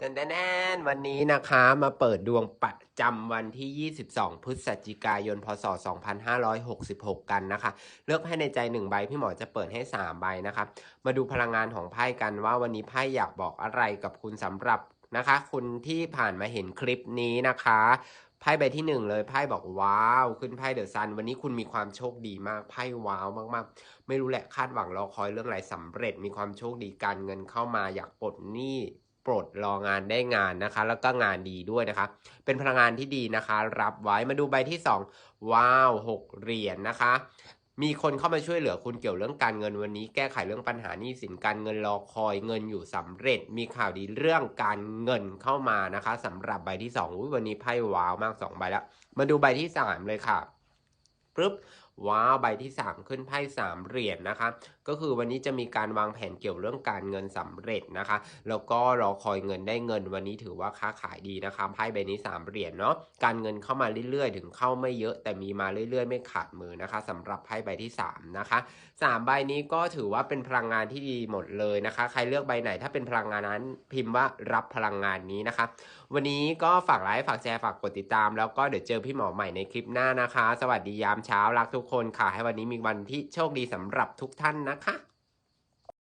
แนนนๆวันนี้นะคะมาเปิดดวงประจำวันที่ 22 พฤศจิกายน พศ 2566 กันนะคะ เลือกไพ่ในใจหนึ่งใบ พี่หมอจะเปิดให้ 3 ใบนะคะ มาดูพลังงานของไพ่กันว่าวันนี้ไพ่อยากบอกอะไรกับคุณสำหรับนะคะ คุณที่ผ่านมาเห็นคลิปนี้นะคะไพ่ใบที่หนึ่งเลยไพ่บอกว้าว ขึ้นไพ่เดอะซัน วันนี้คุณมีความโชคดีมากไพ่ว้าวมากๆ ไม่รู้แหละคาดหวังรอคอยเรื่องอะไรสำเร็จ มีความโชคดีการเงินเข้ามาอยากปลดหนี้ ปลดรองานได้งานนะคะ แล้วก็งานดีด้วยนะคะ เป็นพลังงานที่ดีนะคะ รับไว้มาดูใบที่ 2 ว้าวหกเหรียญนนะคะ มีคนเข้ามาช่วยเหลือคุณเกี่ยวเรื่องการเงินวันนี้ แก้ไขเรื่องปัญหาหนี้สินการเงินรอคอยเงินอยู่สำเร็จ มีข่าวดีเรื่องการเงินเข้ามานะคะสำหรับใบที่2อุ๊ยวันนี้ไพ่ว้าวมาก2ใบแล้วมาดูใบที่3เลยค่ะปึ๊บ ว้าวใบที่ 3 ขึ้นไพ่3เหรียญนะคะ ก็คือวันนี้จะมีการวางแผนเกี่ยวเรื่องการเงินสำเร็จนะคะ แล้วก็รอคอยเงินได้เงินวันนี้ถือว่าค้าขายดีนะคะไพ่ใบนี้ 3เหรียญเนาะการเงินเข้ามาเรื่อยๆ ถึงเข้าไม่เยอะแต่มีมาเรื่อยๆ ไม่ขาดมือนะคะสำหรับไพ่ใบที่ 3 นะคะสามใบนี้ก็ถือว่าเป็นพลังงานที่ดีหมดเลยนะคะ ใครเลือกใบไหนถ้าเป็นพลังงานนั้นพิมพ์ว่ารับพลังงานนี้นะคะ วันนี้ก็ฝากไลค์ฝากแชร์ฝากกดติดตาม แล้วก็เดี๋ยวเจอพี่หมอใหม่ในคลิปหน้านะคะ สวัสดียามเช้ารักทุกคนค่ะ ให้วันนี้มีวันที่โชคดีสำหรับทุกท่านนะคะ